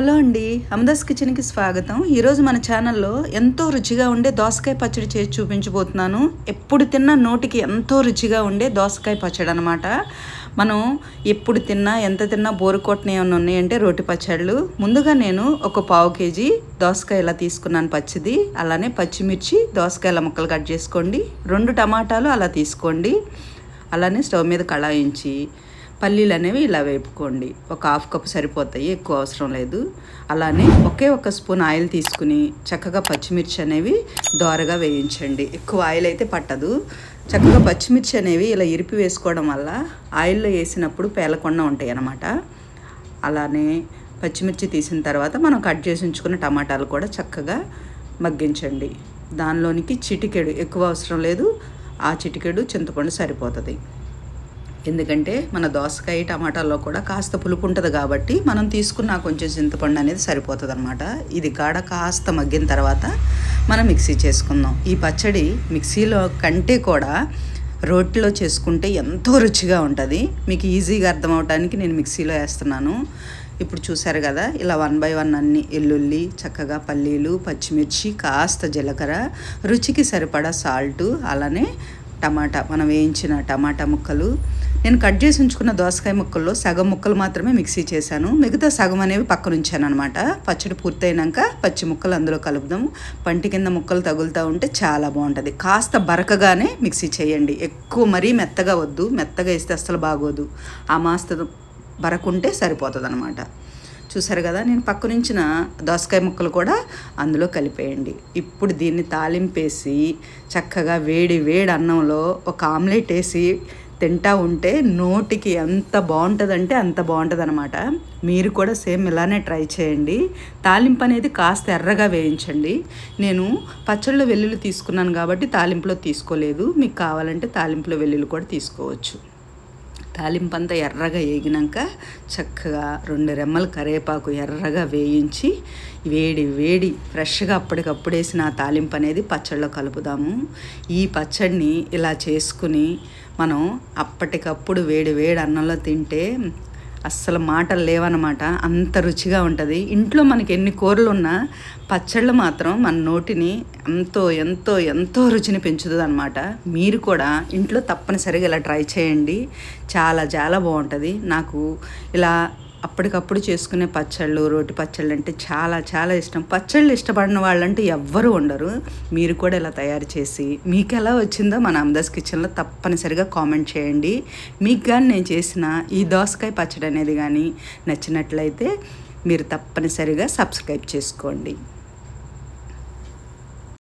Hello అండి అమదాస్ కిచెన్కి స్వాగతం. ఈరోజు మన ఛానల్లో ఎంతో రుచిగా ఉండే దోసకాయ పచ్చడి చేసి చూపించబోతున్నాను. ఎప్పుడు తిన్నా నోటికి ఎంతో రుచిగా ఉండే దోసకాయ పచ్చడి అనమాట మనం ఎప్పుడు తిన్నా ఎంత తిన్నా బోరు కొట్టని ఏమైనా ఉన్నాయంటే రోటి పచ్చళ్ళు. ముందుగా నేను ఒక పావు కేజీ దోసకాయ ఇలా తీసుకున్నాను పచ్చిది. అలానే పచ్చిమిర్చి దోసకాయల ముక్కలు కట్ చేసుకోండి. రెండు టమాటాలు అలా తీసుకోండి. అలానే స్టవ్ మీద కళాయించి పల్లీలు అనేవి ఇలా వేపుకోండి. ఒక హాఫ్ కప్ సరిపోతాయి ఎక్కువ అవసరం లేదు. అలానే ఒకే ఒక స్పూన్ ఆయిల్ తీసుకుని చక్కగా పచ్చిమిర్చి అనేవి దోరగా వేయించండి. ఎక్కువ ఆయిల్ అయితే పట్టదు. చక్కగా పచ్చిమిర్చి అనేవి ఇలా ఇరిపి వేసుకోవడం వల్ల ఆయిల్లో వేసినప్పుడు పేలకుండా ఉంటాయి అన్నమాట. అలానే పచ్చిమిర్చి తీసిన తర్వాత మనం కట్ చేసి ఉంచుకున్న టమాటాలు కూడా చక్కగా మగ్గించండి. దానిలోనికి చిటికెడు ఎక్కువ అవసరం లేదు. ఆ చిటికెడు చింతపండు సరిపోతుంది. ఎందుకంటే మన దోసకాయ టమాటాల్లో కూడా కాస్త పులుపు ఉంటుంది కాబట్టి మనం తీసుకున్న కొంచెం చింతపండు అనేది సరిపోతుంది అనమాట ఇది కాడ కాస్త మగ్గిన తర్వాత మనం మిక్సీ చేసుకుందాం. ఈ పచ్చడి మిక్సీలో కంటే కూడా రోట్లో చేసుకుంటే ఎంతో రుచిగా ఉంటుంది. మీకు ఈజీగా అర్థం అవడానికి నేను మిక్సీలో వేస్తున్నాను. ఇప్పుడు చూసారు కదా ఇలా వన్ బై వన్ అన్ని ఎల్లుల్లి చక్కగా పల్లీలు పచ్చిమిర్చి కాస్త జీలకర్ర రుచికి సరిపడా సాల్టు అలానే టమాటా. మనం వేయించిన టమాటా ముక్కలు నేను కట్ చేసి ఉంచుకున్న దోసకాయ ముక్కల్లో సగం ముక్కలు మాత్రమే మిక్సీ చేశాను. మిగతా సగం అనేవి పక్కన ఉంచాను అనమాట పచ్చడి పూర్తయినాక పచ్చి ముక్కలు అందులో కలుపుదాం పంటి కింద ముక్కలు తగులుతూ ఉంటే చాలా బాగుంటుంది. కాస్త బరకగానే మిక్సీ చేయండి. ఎక్కువ మరీ మెత్తగా వద్దు. మెత్తగా వేస్తే అస్సలు బాగోదు. ఆ మాస్త బరకుంటే సరిపోతుంది అనమాట చూసారు కదా నేను పక్కనుంచిన దోసకాయ ముక్కలు కూడా అందులో కలిపేయండి. ఇప్పుడు దీన్ని తాలింపేసి చక్కగా వేడి వేడి అన్నంలో ఒక ఆమ్లెట్ వేసి తింటా ఉంటే నోటికి ఎంత బాగుంటుందంటే అంత బాగుంటుంది అనమాట మీరు కూడా సేమ్ ఇలానే ట్రై చేయండి. తాలింపు అనేది కాస్త ఎర్రగా వేయించండి. నేను పచ్చళ్ళు వెల్లుల్లి తీసుకున్నాను కాబట్టి తాలింపులో తీసుకోలేదు. మీకు కావాలంటే తాలింపులో వెల్లుల్లి కూడా తీసుకోవచ్చు. తాలింపంతా ఎర్రగా వేగినాక చక్కగా రెండు రెమ్మలు కరివేపాకు ఎర్రగా వేయించి వేడి వేడి ఫ్రెష్గా అప్పటికప్పుడు వేసిన ఆ తాలింపు అనేది పచ్చళ్ళలో కలుపుదాము. ఈ పచ్చడిని ఇలా చేసుకుని మనం అప్పటికప్పుడు వేడి వేడి అన్నంలో తింటే అస్సలు మాటలు లేవన్నమాట. అంత రుచిగా ఉంటుంది. ఇంట్లో మనకి ఎన్ని కూరలు ఉన్నా పచ్చళ్ళు మాత్రం మన నోటిని ఎంతో ఎంతో ఎంతో రుచిని పెంచుతుంది అనమాట మీరు కూడా ఇంట్లో తప్పనిసరిగా ఇలా ట్రై చేయండి. చాలా చాలా బాగుంటుంది. నాకు ఇలా అప్పటికప్పుడు చేసుకునే పచ్చళ్ళు రోటి పచ్చళ్ళు అంటే చాలా చాలా ఇష్టం. పచ్చళ్ళు ఇష్టపడిన వాళ్ళంటే ఎవ్వరూ ఉండరు. మీరు కూడా ఇలా తయారు చేసి మీకు ఎలా వచ్చిందో మన అమదాస్ కిచెన్లో తప్పనిసరిగా కామెంట్ చేయండి. మీకు కానీ నేను చేసిన ఈ దోసకాయ పచ్చడి అనేది కానీ నచ్చినట్లయితే మీరు తప్పనిసరిగా సబ్స్క్రైబ్ చేసుకోండి.